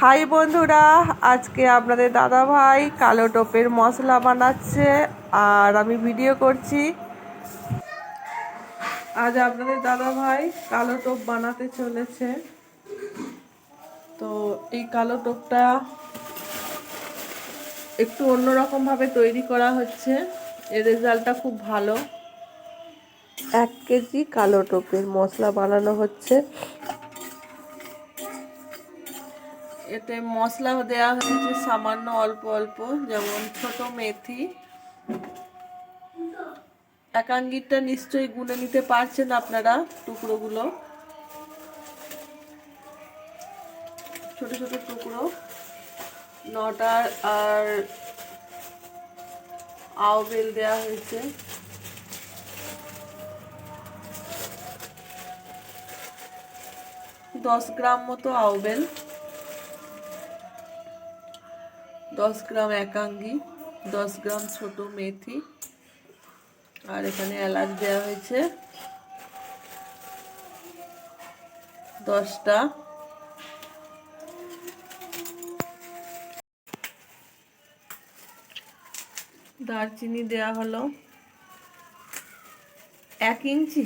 High বন্ধুরা, আজকে আপনাদের দাদা ভাই কালো টোপের মশলা বানাচ্ছে আর আমি ভিডিও করছি। আজ আপনাদের দাদা ভাই কালো টোপ বানাতে চলেছে। তো এই কালো টোপটা একটু অন্যরকম ভাবে তৈরি করা হচ্ছে। এর রেজাল্টটা খুব ভালো। এক কেজি কালো টোপের মশলা বানানো হচ্ছে। এতে মশলা দেওয়া হয়েছে সামান্য অল্প অল্প, যেমন ছোট মেথি। একাঙ্গিরটা নিশ্চয়ই গুনে নিতে পারছেন আপনারা টুকরোগুলো। ছোট ছোট টুকরো নটার আর আউবেল দেওয়া হয়েছে। দশ গ্রাম মতো আউবেল দশ গ্রাম একাঙ্গি, দশ গ্রাম ছোট মেথি, আর এখানে এলাচ দেওয়া হয়েছে। দশটা। দারচিনি দেয়া হলো। এক ইঞ্চি।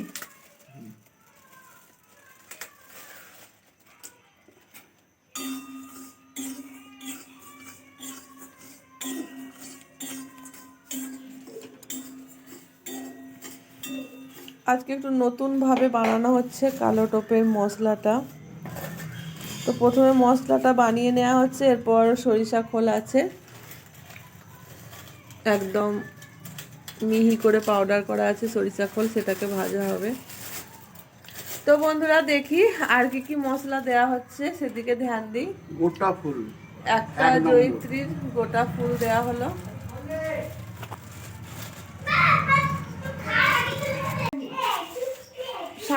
আজকে একটু নতুনভাবে বানানো হচ্ছে কালো টোপের মশলাটা। তো প্রথমে মশলাটা বানিয়ে নেওয়া হচ্ছে এরপর সরিষা খোল আছে। একদম মিহি করে পাউডার করা আছে সরিষা খোল সেটাকে ভাজা হবে। তো বন্ধুরা দেখি আর কি কি মশলা দেয়া হচ্ছে সেদিকে ধ্যান দিই। গোটা ফুল। একটা জয়িত্রীর গোটা ফুল দেয়া হলো।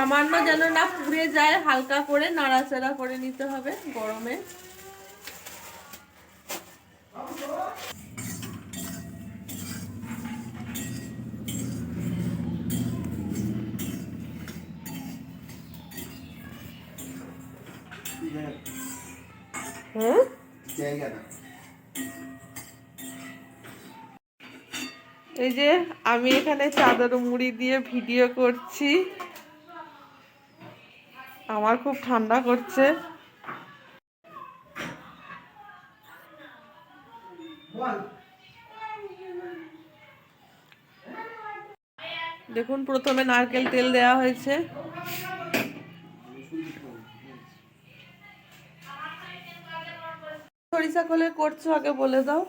সামান্য যেন না পুড়ে যায়, হালকা করে নাড়াচাড়া করে নিতে হবে গরমে। এই যে আমি এখানে চাদর মুড়ি দিয়ে ভিডিও করছি। আমার খুব ঠান্ডা করছে। দেখুন, প্রথমে নারকেল তেল দেওয়া হয়েছে। সরিষা খোলে করছ আগে বলে দাও।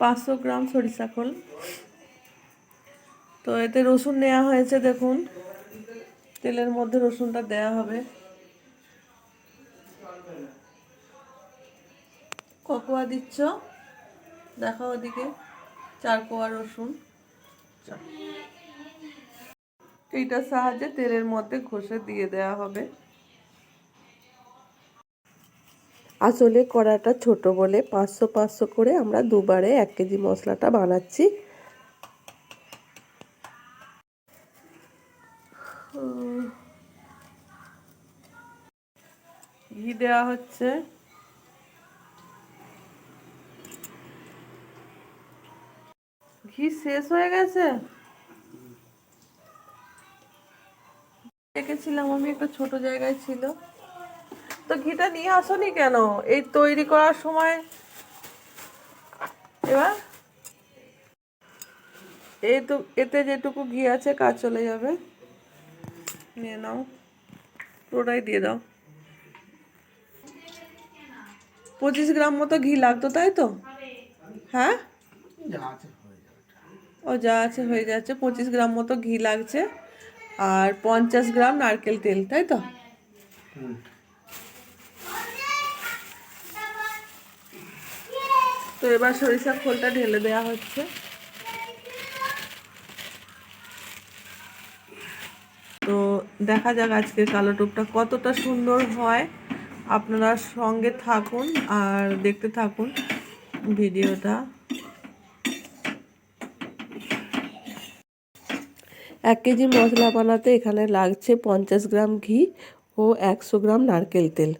পাঁচশো গ্রাম সরিষা খোল। তো এতে রসুন নেওয়া হয়েছে, দেখুন। তেলের মধ্যে রসুনটা দেয়া হবে। ককোয়া দিচ্ছ? দেখা ওদিকে, চার কোয়া রসুন। এইটার সাহায্যে তেলের মধ্যে ঘষে দিয়ে দেয়া হবে। আসলে কড়াটা ছোট বলে পাঁচশো পাঁচশো করে আমরা দুবারে এক কেজি মশলাটা বানাচ্ছি। ঘি দেওয়া হচ্ছে। ঘি শেষ হয়ে গেছে? দেখেছিলাম, আমি একটা ছোট জায়গায় ছিল। তো ঘিটা নিয়ে আসনি কেন? এই তৈরি করার সময় এবার এই তো, এতে যেটুকু ঘি আছে, কাজ চলে যাবে। নিয়ে নাও। পুরোটাই দিয়ে দাও। পঁচিশ গ্রাম মতো ঘি লাগতো তাই তো? হ্যাঁ? ও যা আছে হয়ে যাচ্ছে পঁচিশ গ্রাম মতো ঘি লাগছে। আর পঞ্চাশ গ্রাম নারকেল তেল তাই তো? তো এবার সরিষার খোলটা ঢেলে দেওয়া হচ্ছে। তো দেখা যাক আজকে কালো টোপটা কতটা সুন্দর হয়। আপনারা সঙ্গে থাকুন আর দেখতে থাকুন ভিডিওটা। এক কেজি মশলা বানাতে এখানে লাগছে পঞ্চাশ গ্রাম ঘি ও একশো গ্রাম নারকেল তেল।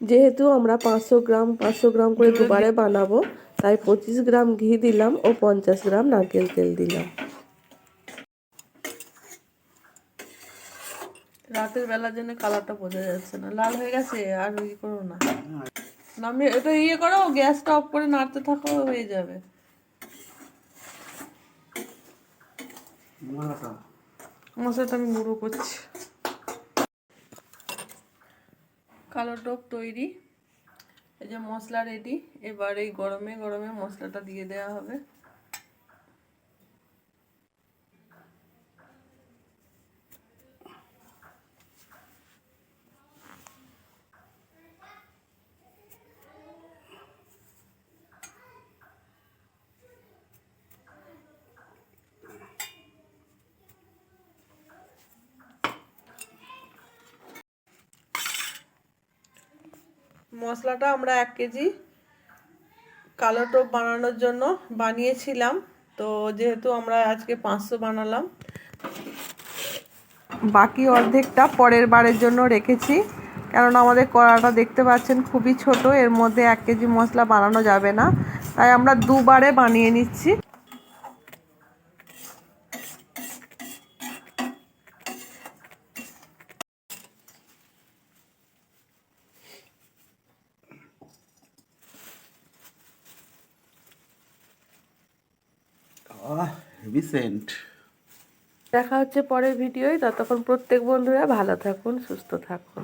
যেহেতু আমরা পাঁচশো গ্রাম পাঁচশো গ্রাম করে দুবারে বানাবো, তাই পঁচিশ গ্রাম ঘি দিলাম ও পঞ্চাশ গ্রাম নারকেল তেল দিলাম। রাতের বেলার জন্য কালারটা বোঝা যাচ্ছে না। লাল হয়ে গেছে আর ইয়ে করো না। নামিয়ে এটা ইয়ে করো গ্যাসটা অফ করে নাড়তে থাকো হয়ে যাবে। মশলাটা। মশলাটা আমি গুঁড়ো করছি। কালো টোপ তৈরি। এই যে মশলা রেডি এবার এই গরমে গরমে মশলাটা দিয়ে দেওয়া হবে। মশলাটা আমরা এক কেজি কালো টোপ বানানোর জন্য বানিয়েছিলাম। তো যেহেতু আমরা আজকে পাঁচশো বানালাম, বাকি অর্ধেকটা পরের বারের জন্য রেখেছি। কারণ আমাদের কড়াটা দেখতে পাচ্ছেন খুবই ছোট, এর মধ্যে এক কেজি মশলা বানানো যাবে না। তাই আমরা দুবারে বানিয়ে নিচ্ছি। আহ হেভি সেন্ট দেখা হচ্ছে পরের ভিডিওয়। ততক্ষণ প্রত্যেক বন্ধুরা ভালো থাকুন সুস্থ থাকুন।